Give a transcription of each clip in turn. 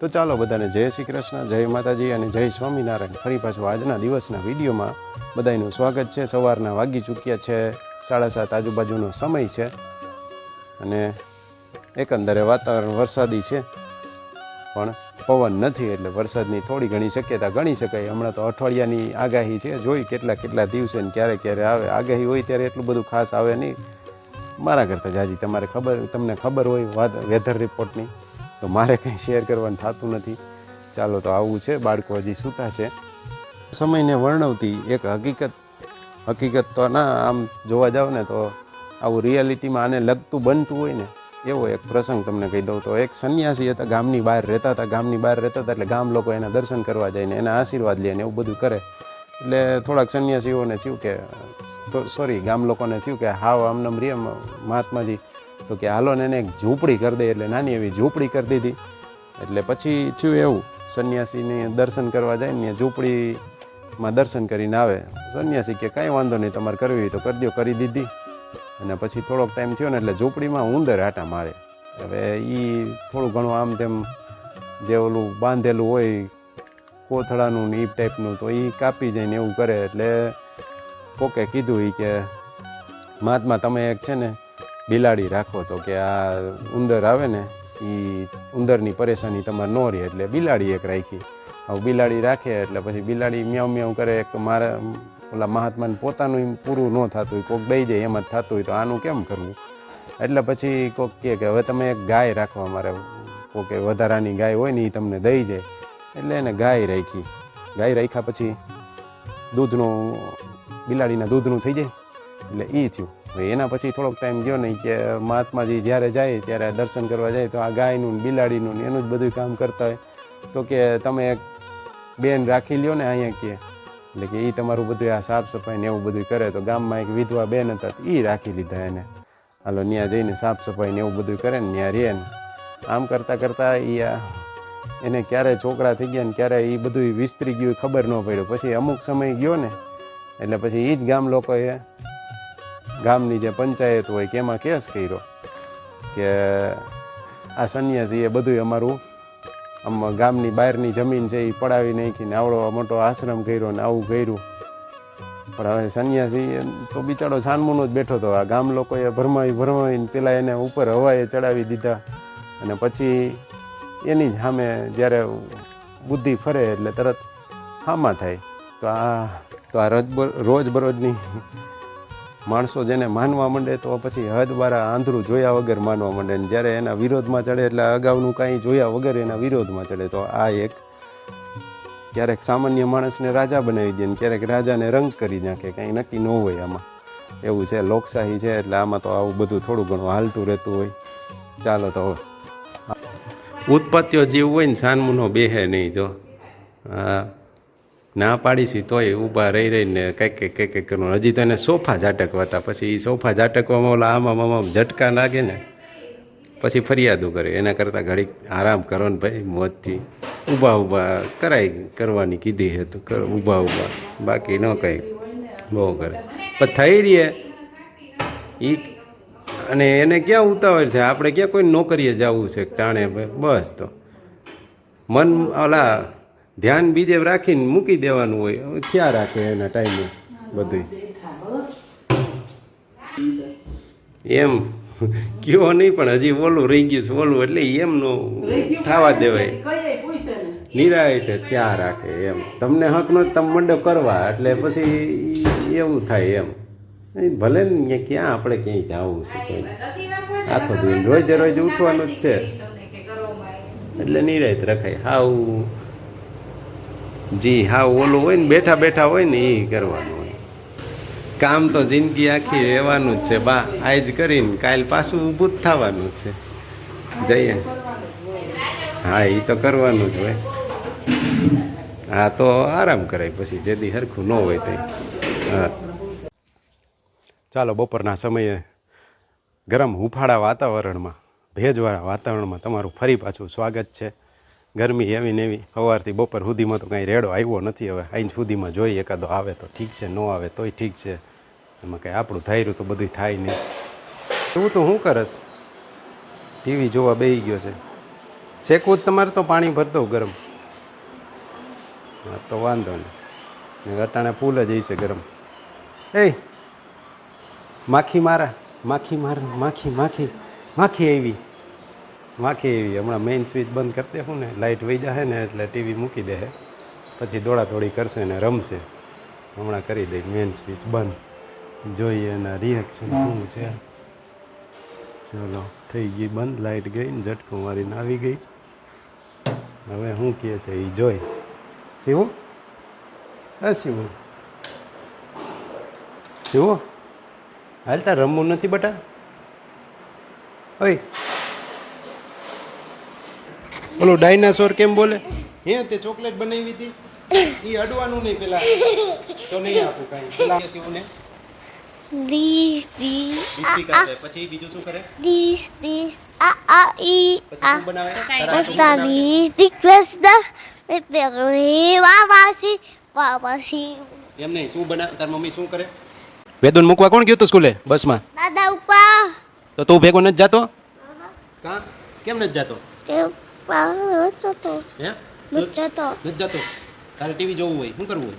તો ચાલો બધાને જય શ્રી કૃષ્ણ, જય માતાજી અને જય સ્વામિનારાયણ. ફરી પાછું આજના દિવસના વિડીયોમાં બધાનું સ્વાગત છે. સવારના વાગી ચૂક્યા છે, સાડા સાત આજુબાજુનો સમય છે અને એકંદરે વાતાવરણ વરસાદી છે. પણ પવન નથી એટલે વરસાદની થોડી ઘણી શક્યતા ગણી શકાય. હમણાં તો અઠવાડિયાની આગાહી છે. જોઈ કેટલા કેટલા દિવસે ક્યારે ક્યારે આવે. આગાહી હોય ત્યારે એટલું બધું ખાસ આવે નહીં. મારા કરતાં જાજી તમારે ખબર, તમને ખબર હોય વાત વેધર રિપોર્ટની તો મારે કંઈ શેર કરવાનું થતું નથી. ચાલો તો આવું છે, બાળકો હજી સૂતા છે. સમયને વર્ણવતી એક હકીકત હકીકત તો ના, આમ જોવા જાવ ને તો આવું રિયાલિટીમાં આને લગતું બનતું હોય ને, એવો એક પ્રસંગ તમને કહી દઉં તો. એક સંન્યાસી હતા, ગામની બહાર રહેતા હતા, ગામની બહાર રહેતા હતા એટલે ગામ લોકો એના દર્શન કરવા જાય ને એના આશીર્વાદ લે ને એવું બધું કરે. એટલે થોડાક સંન્યાસીઓને થયું કે સોરી ગામ લોકોને થયું કે, હાવ આમનામ રે મહાત્માજી તો કે હાલો ને એને એક ઝૂંપડી કરી દે એટલે નાની એવી ઝૂંપડી કરી દીધી. એટલે પછી થયું એવું, સંન્યાસીને દર્શન કરવા જાય ને ઝૂંપડીમાં દર્શન કરીને આવે. સંન્યાસી કે કાંઈ વાંધો નહીં, તમારે કરવી હોય તો કરી દો કરી દીધી. અને પછી થોડોક ટાઈમ થયો ને એટલે ઝૂંપડીમાં ઉંદર આટા મારે. હવે એ થોડું ઘણું આમ તેમ જે ઓલું બાંધેલું હોય, કોથળાનું ને એ ટાઈપનું, તો એ કાપી જાય ને એવું કરે. એટલે કોકે કીધું એ કે, મહાત્મા, તમે એક છે ને બિલાડી રાખો તો કે આ ઉંદર આવે ને એ ઉંદરની પરેશાની તમારે ન રહે એટલે બિલાડી એક રાખી. હવે બિલાડી રાખે એટલે પછી બિલાડી મ્યાઉ મ્યાઉ કરે, એક તો મારા ઓલા મહાત્માને પોતાનું પૂરું ન થતું હોય, કોક દઈ જાય એમ જ થતું હોય તો આનું કેમ કરવું? એટલે પછી કોક કહે કે હવે તમે એક ગાય રાખો, અમારે કોકે વધારાની ગાય હોય ને એ તમને દઈ જાય. એટલે એને ગાય રાખી. ગાય રાખ્યા પછી દૂધનું, બિલાડીના દૂધનું થઈ જાય? એટલે એ થયું. એના પછી થોડોક ટાઈમ ગયો ને કે મહાત્માજી જ્યારે જાય, ત્યારે દર્શન કરવા જાય, તો આ ગાયનું બિલાડીનું ને એનું જ બધું કામ કરતા હોય. તો કે તમે એક બેન રાખી લ્યો ને અહીંયા કે, એટલે કે એ તમારું બધું આ સાફ સફાઈ ને એવું બધું કરે. તો ગામમાં એક વિધવા બેન હતા એ રાખી લીધા એને. હાલો ત્યાં જઈને સાફ સફાઈ ને એવું બધું કરે ને ત્યાં રહે ને આમ કરતાં કરતાં એ આ એને ક્યારે છોકરા થઈ ગયા ને ક્યારે એ બધું વિસ્તરી ગયું ખબર ન પડ્યું. પછી અમુક સમય ગયો ને, એટલે પછી એ જ ગામ લોકોએ ગામની જે પંચાયત હોય કે એમાં કેસ કર્યો કે આ સંન્યાસી એ બધું અમારું, આમ ગામની બહારની જમીન છે એ પડાવી નાખીને આવડો મોટો આશ્રમ કર્યો ને આવું કર્યું. પણ હવે સંન્યાસી તો બિચારો સાનમુનો જ બેઠો હતો આ ગામ લોકોએ ભરમાવી ભરમાવીને પેલા એને ઉપર હવાએ ચડાવી દીધા અને પછી એની જ સામે જ્યારે બુદ્ધિ ફરે એટલે તરત હામાં થાય. તો આ તો આ રોજ રોજબરોજની માણસો જેને માનવા માંડે તો પછી હદ બારા આંધળું જોયા વગર માનવા માંડે ને જ્યારે એના વિરોધમાં ચડે એટલે અગાઉનું કાંઈ જોયા વગર એના વિરોધમાં ચડે, તો આ એક ક્યારેક સામાન્ય માણસને રાજા બનાવી દે ને ક્યારેક રાજાને રંગ કરી નાખે, કાંઈ નક્કી ન હોય આમાં. એવું છે, લોકશાહી છે એટલે આમાં તો આવું બધું થોડું ઘણું હાલતું રહેતું હોય. ચાલો તો હવે. ઉત્પત્તિઓ જીવ હોય ને સાનમુનો બેહે નહીં જો. હા. ના પાડીશી તોય ઊભા રહી રહીને કંઈક કંઈક કંઈક કંઈક કરવાનું. હજી તો એને સોફા ઝાટકવાતા પછી એ સોફા ઝાટકવામાં ઓલા આમાં આમાં ઝટકા લાગે ને, પછી ફરિયાદો કરે. એના કરતાં ઘડીક આરામ કરો ને ભાઈ મોજથી ઊભા ઊભા કરાય કરવાની કીધી હે તો ઊભા ઊભા. બાકી ન કંઈ. બહુ કરે. પણ થઈ રહીએ. એ અને એને ક્યાં ઉતાવળ છે? આપણે ક્યાં કોઈ નોકરીએ જવું છે? ટાણે, બસ તો. મન, ઓલા ધ્યાન બીજે રાખીને મૂકી દેવાનું હોય ક્યાં રાખે એના ટાઈમે બધું એમ. કયો નહીં, પણ હજી ઓલું રહી ગયું છે, ઓલું એટલે એમનું થવા દેવાય. નિરાયતે ક્યાં રાખે એમ. તમને હકનો તમે મંડપ કરવા, એટલે પછી એવું થાય એમ. ભલે ને ક્યાં આપણે ક્યાંય જવું છે કોઈ. આખો દિવસ રોજે રોજ ઉઠવાનું જ છે. એટલે નિરાયત રખાય. હાવ જી, હા, ઓલું હોય ને, બેઠા બેઠા હોય ને એ કરવાનું હોય. કામ તો જિંદગી આખી રહેવાનું જ છે, બા. આજ કરીને કાલ પાછું ઊભું જ થવાનું જ છે. જઈએ. હા એ તો કરવાનું જ હોય. હા, તો આરામ કરાય પછી જેથી સરખું ન હોય તે ચાલો, બપોરના સમયે ગરમ હુંફાળા વાતાવરણમાં, ભેજવાળા વાતાવરણમાં તમારું ફરી પાછું સ્વાગત છે. ગરમી એવી ને એવી. સવારથી બપોર સુધીમાં તો કાંઈ રેડો આવ્યો નથી. હવે અહીં સુધીમાં જોઈ એકાદો આવે તો ઠીક છે, ન આવે તોય ઠીક છે. એમાં કાંઈ આપણું ધાર્યું તો બધું થાય નહીં તું તો શું કરસ? ટીવી જોવા બેસી ગયો છે. શેકવું જ તમારે તો પાણી ભરતો ગરમ. હા, તો વાંધો નહીં. અટાણે ફૂલ જ છે ગરમ. એ માખી મારા માખી મારા, માખી માખી માખી આવી. માખી એવી. હમણાં મેઇન સ્વિચ બંધ કરી દેવું ને લાઇટ વહી જશે ને એટલે ટીવી મૂકી દે પછી દોડાદોડી કરશે ને રમશે. હમણાં કરી દઈ મેઇન સ્વિચ બંધ. જોઈએ એના રિએક્શન શું છે. ચલો થઈ ગઈ બંધ લાઇટ ગઈ ને ઝટકો મારીને આવી ગઈ. હવે શું કહે છે એ જોઈ. શિવું? હા શિવું. શિવો? હાલ તાર રમવું નથી બટા? ઓય. ઓલું ડાયનાસોર કેમ બોલે? હે તે ચોકલેટ બનાવી હતી? એ અડવાનું નહીં પેલા. તો નહીં આપું કાંઈ. પેલા શિવને બિસ્કી કરશે પછી બીજું શું કરે? This, this, આ આ ઈ આ બનાવે? Basta બનાવે? e per vavasi, vavasi. એમ નહીં શું બના તાર મમ્મી શું કરે? વેદુન મૂકવા કોણ ગયું તું સ્કૂલે? બસમાં? દાદા ઉપા. તો તું ભેગો નથી જાતો? કા? કેમ નથી જાતો? Eu falo જતો હે No જતો. નથી જતો. તારે ટીવી જોવું હોય શું કરવું હોય?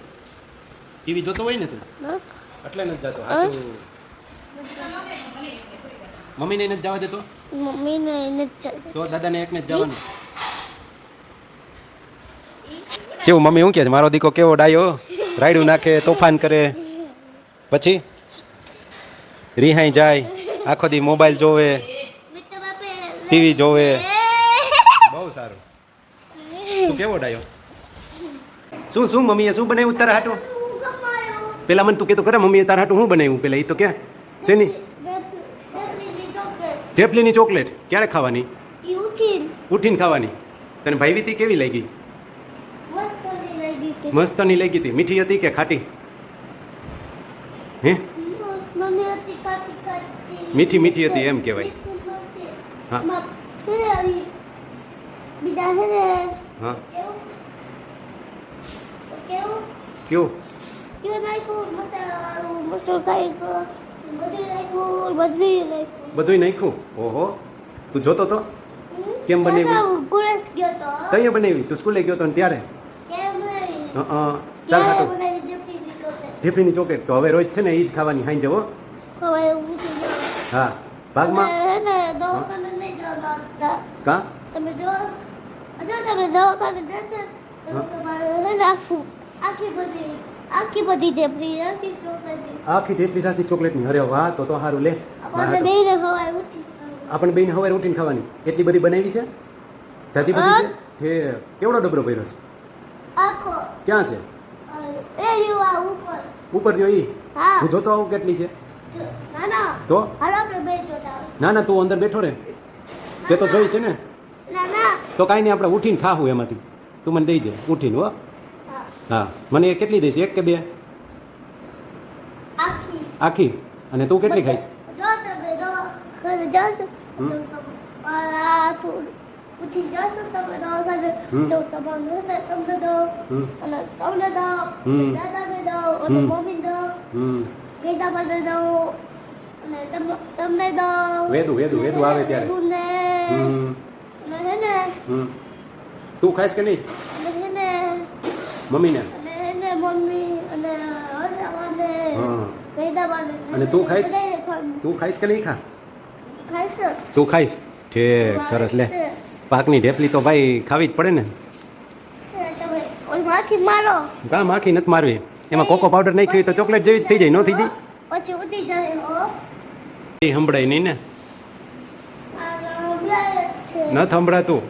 ટીવી જોતો હોય ને તું? એટલે નથી જતો. મમ્મીને નથી જવા દેતો? na chato. તો દાદાને એકને જ જવાનું. શિવ મમ્મી શું કહે છે? મારો દીકો કેવો ડાયો? રાયડું નાખે તોફાન કરે. પછી? રિહાઈ જાય. આખો દી મોબાઈલ જોવે. ટીવી જોવે. તું કેવો ડાયો? શું શું મમ્મીએ શું બનાવ્યું તારા હાટું? પેલા મને તું કહેતો ખરા મમ્મીએ તારા હાટું શું બનાવ્યું? પેલા એ તો ક્યાં શેની? ઢેપલીની ચોકલેટ. ક્યારે ખાવાની? ઉઠીને ખાવાની. તને ભાઈ તી કેવી લાગી? મસ્તની લાગી હતી મીઠી હતી કે ખાટી? હે? મીઠી મીઠી હતી એમ કહેવાય. હા. હા બીજા હે. નાખ્યું બધું નાખ્યું ઓહો. તું જોતો તો? કેમ બનાવી? તઈએ બનાવી? તું સ્કૂલે ગયો તો ને ત્યારે? હં. ચાલ ઢેફલીની ચોકલેટ તો હવે રોજ છે ને એ જ ખાવાની. હાઈ જવો. હા. ભાગમાં. કા? તમે જો જો તમે દવાખાને જશો તો તમારે આખું આખી બધી આખી બધી ઢેપલી આખી ચોકલેટી આખી ચોકલેટની અરે વાહ તો તો સારું લે. ઉઠી આપણે બેન હવે ઉઠીને ખાવાની. એટલી બધી બનાવી છે? જાજી બધી છે? કે કેવડો ડબરો ભર્યો છે? આખો. ક્યાં છે? એ રહ્યું આ ઉપર. ઉપર જો ઈ? હા. જોતો આવું કેટલી છે? ના ના. તો? હાલો આપણે બે જોતા ના ના તું અંદર બેઠો રે. તે તો જોઈ છે ના? તો કાંઈ નહીં આપણે ઉઠીને ખાવું એમાંથી. તું મને દઈ છે ઉઠીને હો. હા મને એ કેટલી દઈશ એક કે બે? આખી. અને તું કેટલી ખાઈશ? વેદુ વેદુ વેદુ આવે ત્યારે. તું ખાઈશ કે નહીં? મમ્મીને? અને તું ખાઈશ? તું ખાઈશ કે નહીં ખા? તું ખાઈશ. ઠીક સરસ. લે. પાકની ઢેફલી તો ભાઈ ખાવી જ પડે ને. કા માખી નથી મારવી? એમાં કોકો પાવડર નહીં હોય તો ચોકલેટ જેવી જ થઈ જાય ન થઈ જાય? પછી ઉડી જાય હો. એ સંભળાય નહીં ને. ન સંભળાતું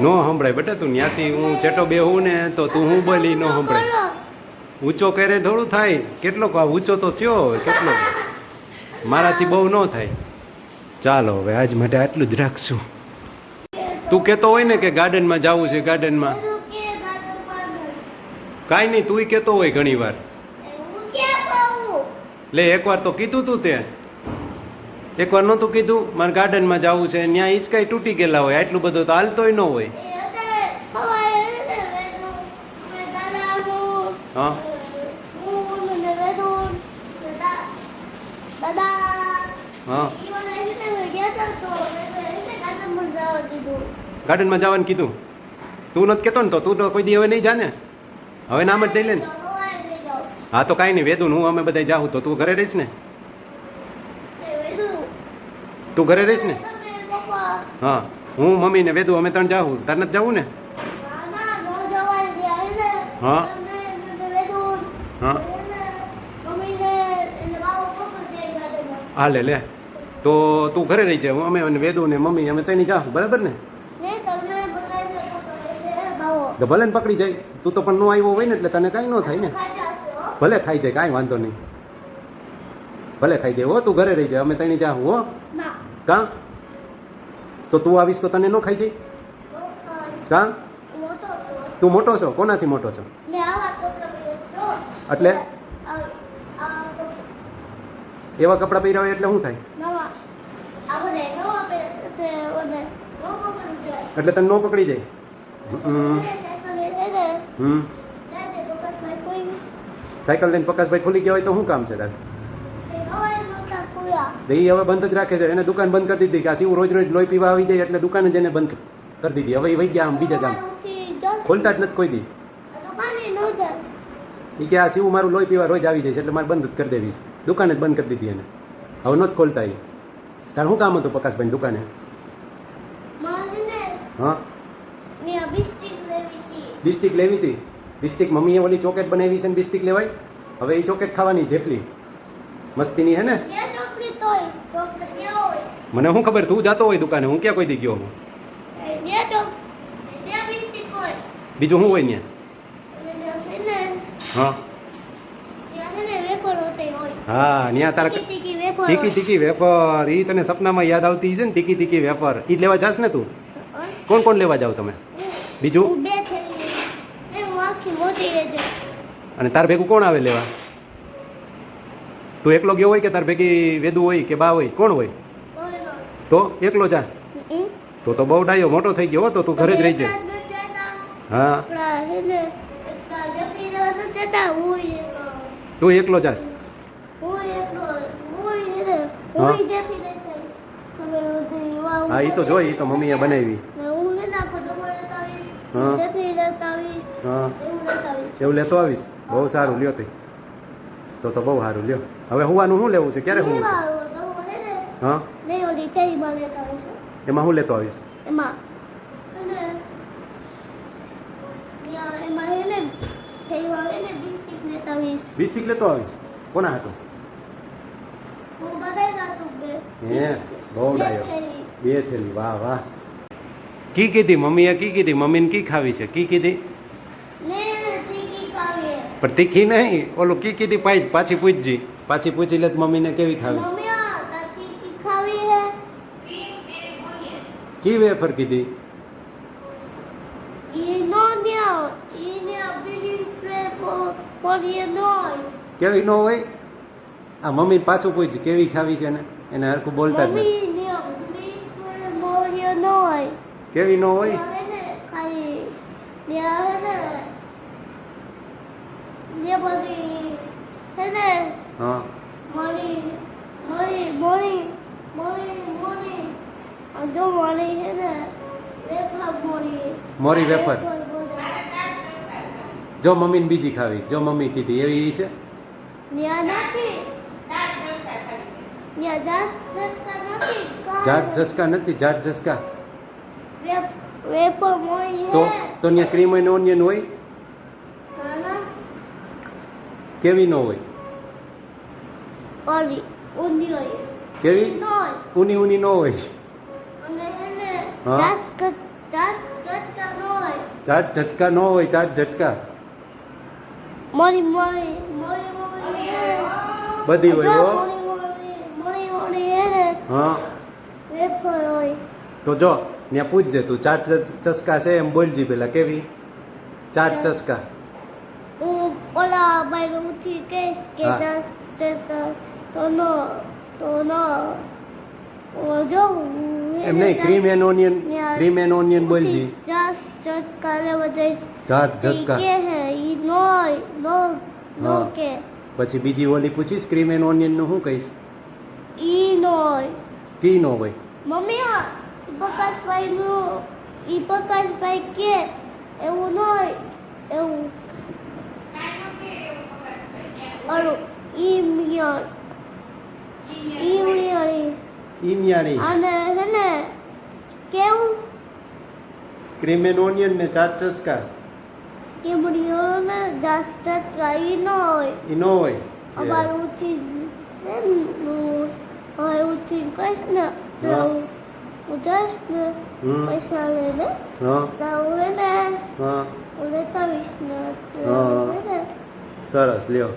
ન સંભળાય. બેટા તું ત્યાંથી હું ચેટો બેહું ને તો તું હું બોલી ન સંભળાય. ઊંચો કરે થોડું થાય. કેટલો ઊંચો તો થયો કેટલો? મારાથી બહુ ન થાય. ચાલો હવે આજ માટે આટલું જ રાખશું. તું કહેતો હોય ને કે ગાર્ડનમાં જવું છે ગાર્ડનમાં. કાંઈ નહીં તુંય કહેતો હોય ઘણી વાર? લે એકવાર તો કીધું તું તે. એકવાર નહોતું કીધું, મારે ગાર્ડનમાં જવું છે ત્યાં હિંચકાઈ તૂટી ગયેલા હોય, આટલું બધું તો હાલતોય ન હોય. હા? હું? ગાર્ડનમાં જવાનું કીધું? તું નથી કહેતો ને તો, તું તો કોઈ દી હવે નહીં જાને? હવે નામ જ નહીં લે ને. હા, તો કાંઈ નહીં વેદું હું અમે બધા જાઉં તો તું ઘરે રહીશ ને. તું ઘરે રહીશ ને હા હું મમ્મી ને વેદુ અમે ત્રણ જાઉં તાર નથી જવું ને. હા. હા. લે લે તો તું ઘરે રહી જાય અમે અને વેદુ ને મમ્મી, અમે ત્રણેય જાઉં બરાબર ને. તો ભલે ને પકડી જાય તું તો પણ ન આવ્યો હોય ને, એટલે તને કાંઈ ન થાય ને. ભલે ખાઈ જાય, કાંઈ વાંધો નહીં ભલે ખાઈ જાય હો, તું ઘરે રહી જાય અમે ત્રણેય જાઉં હો. કાં? તો તું આવીશ તો તને ન ખાઈ જાય? કાં? તું મોટો છો? કોનાથી મોટો છો. એટલે? એવા કપડાં પહેર્યા હોય એટલે શું થાય. એટલે તને ન પકડી જાય? સાયકલ લઈને પકાશભાઈ ખુલી ગયા હોય તો શું કામ છે તારે તે હવારે નહોતા ખોયા. તો એ હવે બંધ જ રાખે છે. એને દુકાન બંધ કરી દીધી કે આ શિવ રોજ રોજ લોહી પીવા આવી જાય એટલે દુકાન જ એને બંધ કરી દીધી. હવે વહી ગયા આમ બીજા ગામ. ખોલતા જ નથી કોઈ દી. એ કે આ શિવ મારું લોહી પીવા રોજ આવી જાય છે એટલે મારે બંધ જ કરી દેવી છે. દુકાન જ બંધ કરી દીધી એને. હવે નથી ખોલતા એ તારે શું કામ હતું પ્રકાશભાઈ દુકાને? હા. બિસ્ટિક લેવી હતી. બિસ્ટિક મમ્મીએ ઓલી ચોકેટ બનાવી છે ને બિસ્ટિક લેવાય. હવે એ ચોકેટ ખાવાની જેટલી. મસ્તીની હે ને ત્યાં ચોકલેટ હોય. ચોકલેટ ત્યાં હોય. મને શું ખબર? તું જતો હોય દુકાને, હું ક્યાં કોઈ દી ગયો. બીજું શું હોય ત્યાં હા. હા, ન્યા તારા ટીકી ટીકી વેફર એ તને સપનામાં યાદ આવતી છે ને, ટીકી ટીકી વેપર એ લેવા જાશ ને તું? કોણ કોણ લેવા જાવ તમે? બીજું? અને તાર ભેગું કોણ આવે લેવા? તું એકલો ગયો હોય કે તાર ભેગી વેદુ હોય કે બા હોય? કોણ હોય? તો એકલો જા તો તો બહુ ડાયો મોટો થઈ ગયો હો, તો તું ઘરે જ રહી જાય? હા? હું. તું એકલો જાસ હું. હું હા. હું હા એ તો જોઈ એ તો મમ્મીએ બનાવી હું. હા. હા એવું લેતા આવીશ. બહુ સારું લ્યો તે તો તો બહુ સારું લ્યો હવે હોવાનું શું લેવું છે ક્યારે હોવું છે ને, હા થેલીમાં લેતા એમાં હું લેતો આવીશ? એમાં. અને એમાં એને ને બિસ્કિટ લેતા આવીશ. બિસ્ટિક લેતો આવીશ? કોના હતો હું બધાય બે. હે બહુ ડાયો. બે થેલી વાહ વાહ. કી કીધી મમ્મીએ કી કીધી? મમ્મીને કી ખાવી છે? કી કીધી. પણ તીખી નહીં. ઓલું કી કીધી પાછી પૂછજી. પાછી પૂછી લે મમ્મીને કેવી ખાવી છે કી વેફર કીધી. કેવી ન હોય? આ મમ્મી પાછું પૂછ કેવી ખાવી છે ને એને હરખું બોલતા જ નથી. કેવી નો હોય? હે મોરી મોરી મોરી મોરી જો મોરી છે ને વેફર મોરી. મોરી વેફર. જો મમ્મીને બીજી ખાવી જો મમ્મી કીધી એવી છે? જાટ જસકા નથી જાટ જસકા તો તો ત્યાં ક્રીમ અને ઓનિયન હોય? કેવી ન હોય? કેવી? ઊની ઊની ન હોય? હા? ચાટ ઝટકા ન હોય. ચાટ ઝટકા મોરી મોરી મોરી મોરી હે. બધી હોય જો હો. તો જો ત્યાં પૂછજે તું ચાટ ચસકા છે એમ બોલજી પેલા કેવી? ચાટ ચસકા. હું ઓલા ભાઈને ઉઠી કહીશ કે. દસ તો નો તો નો. હું જોઉં એમ નહીં cream and onion cream and onion બોલજી. Just just કાલે બધે ચાટ ઝસકા કે હે ઈ નો નો નો કે. પછી બીજી ઓલી પૂછીશ ક્રીમ એન્ડ ઓનિયનનું શું કહીશ? ઈ નો કી નો હોય. મમ્મી આ પ્રકાશભાઈ નું ઈ પ્રકાશભાઈ કે એવું ન એવું. અરું ઈ ઈમિયરી ઈમિયાની. અને હે ને કેવું ક્રીમ એન્ડ ઓનિયન ને ચાટ ચસ્કા કે ને જાસ્ત કઈ ન હોય. ઈ ન હોય. અમારે હવે ને તો હું- જઈશ ને હમ. પૈસા લઈને. હું. હે ને હું. લેતા આવીશ ને. સરસ લ્યો.